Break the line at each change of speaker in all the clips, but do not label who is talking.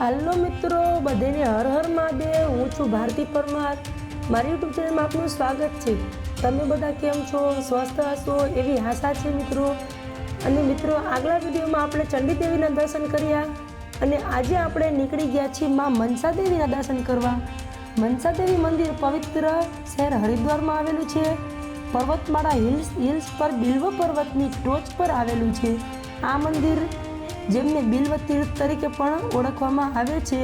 હાલો મિત્રો, બધેને હર હર મહાદેવ. હું છું ભારતી પરમાર. મારી યુટ્યુબ ચેનલમાં આપનું સ્વાગત છે. તમે બધા કેમ છો? સ્વસ્થ હશો? એવી આશા છે મિત્રો. અને મિત્રો, આગલા વિડીયોમાં આપણે ચંડી દેવીના દર્શન કર્યા. અને આજે આપણે નીકળી ગયા છીએ માં મનસા દેવીના દર્શન કરવા. મનસા દેવી મંદિર પવિત્ર શહેર હરિદ્વારમાં આવેલું છે. પર્વતમાળા હિલ્સ હિલ્સ પર બિલ્વ પર્વતની ટોચ પર આવેલું છે. આ મંદિર જેમને બિલ્વ તીર્થ તરીકે પણ ઓળખવામાં આવે છે.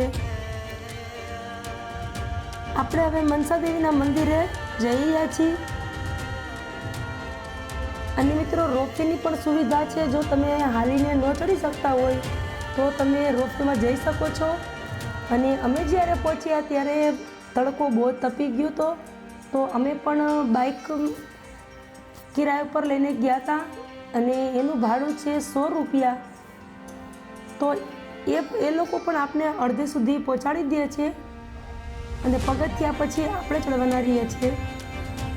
આપણે હવે મનસા દેવીના મંદિરે જઈ રહ્યા છીએ. અને મિત્રો, રોપવેની પણ સુવિધા છે. જો તમે હાલીને ન ચડી શકતા હોય, તો તમે રોપવેમાં જઈ શકો છો. અને અમે જ્યારે પહોંચ્યા ત્યારે તડકો બહુ તપી ગયો હતો. તો અમે પણ બાઇક કિરાયા પર લઈને ગયા હતા. અને એનું ભાડું છે સો રૂપિયા. તો એ એ લોકો પણ આપણે અડધે સુધી પહોંચાડી દે છે. અને પગથિયા પછી આપણે ચડવાના રહીએ છીએ.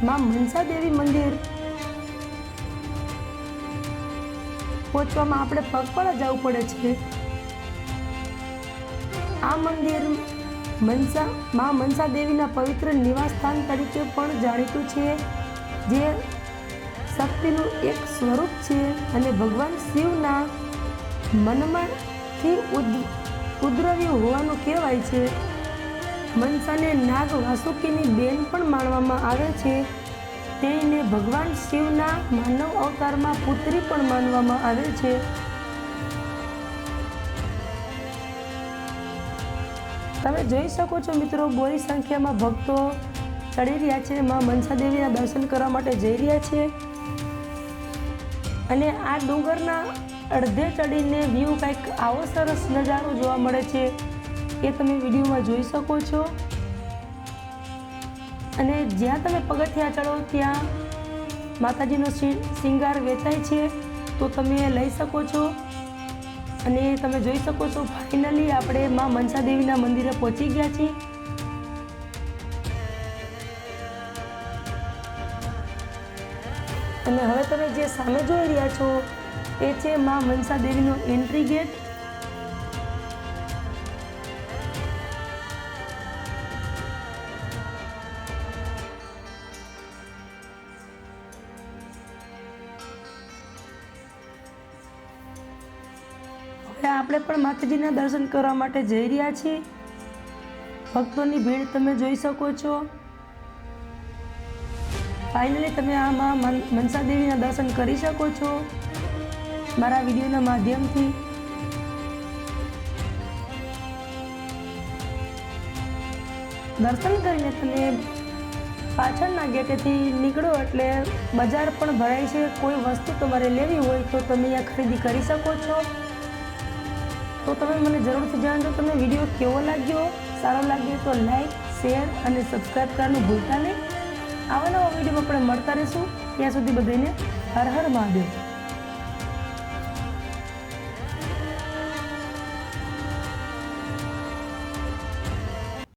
માં મનસા દેવી મંદિર પહોંચવામાં આપણે પગપાળા જવું પડે છે. આ મંદિર મનસા, માં મનસા દેવીના પવિત્ર નિવાસ સ્થાન તરીકે પણ જાણીતું છે, જે શક્તિનું એક સ્વરૂપ છે અને ભગવાન શિવના મનમાંથી ઉદ ઉદ્રવ્યું હોવાનું કહેવાય છે. મનસાને નાગ વાસુકીની બેન પણ માનવામાં આવે છે. તેને ભગવાન શિવના માનવ અવતારમાં પુત્રી પણ માનવામાં આવે છે. તમે જોઈ શકો છો મિત્રો, બોરી સંખ્યામાં ભક્તો ચડી રહ્યા છે. માં મનસા દેવીના દર્શન કરવા માટે જઈ રહ્યા છે. અને આ ડુંગરના અડધે ચડીને વ્યૂ કંઈક આવો સરસ નજારો જોવા મળે છે એ તમે વિડીયોમાં જોઈ શકો છો. અને જ્યાં તમે પગથિયા ચડો ત્યાં માતાજીનો શિંગાર વેચાય છે, તો તમે લઈ શકો છો. અને તમે જોઈ શકો છો, ફાઇનલી આપણે મા મનસા દેવીના મંદિરે પહોંચી ગયા છીએ. અને હવે તમે જે સામે જોઈ રહ્યા છો એ છે માં મનસા દેવીનો એન્ટ્રી ગેટ આપણે પણ માતાજીના દર્શન કરવા માટે જઈ રહ્યા છીએ. ભક્તોની ભીડ તમે જોઈ શકો છો. ફાઇનલી તમે આમાં મન, મનસા દેવીના દર્શન કરી શકો છો. મારા વિડીયોના માધ્યમથી. દર્શન કરીને તમે પાછળના ગેટેથી નીકળો એટલે બજાર પણ ભરાય છે. કોઈ વસ્તુ તમારે લેવી હોય તો તમે અહીંયા ખરીદી કરી શકો છો. તો તમે મને જરૂરથી જણાવજો, તમને વીડિયો કેવો લાગ્યો? સારો લાગ્યો તો લાઈક, શેર અને સબસ્ક્રાઈબ કરવાનું ભૂલતા નહીં. આવા નવા વિડીયોમાં આપણે મળતા રહીશું. ત્યાં સુધી બધાને હર હર મહાદેવ.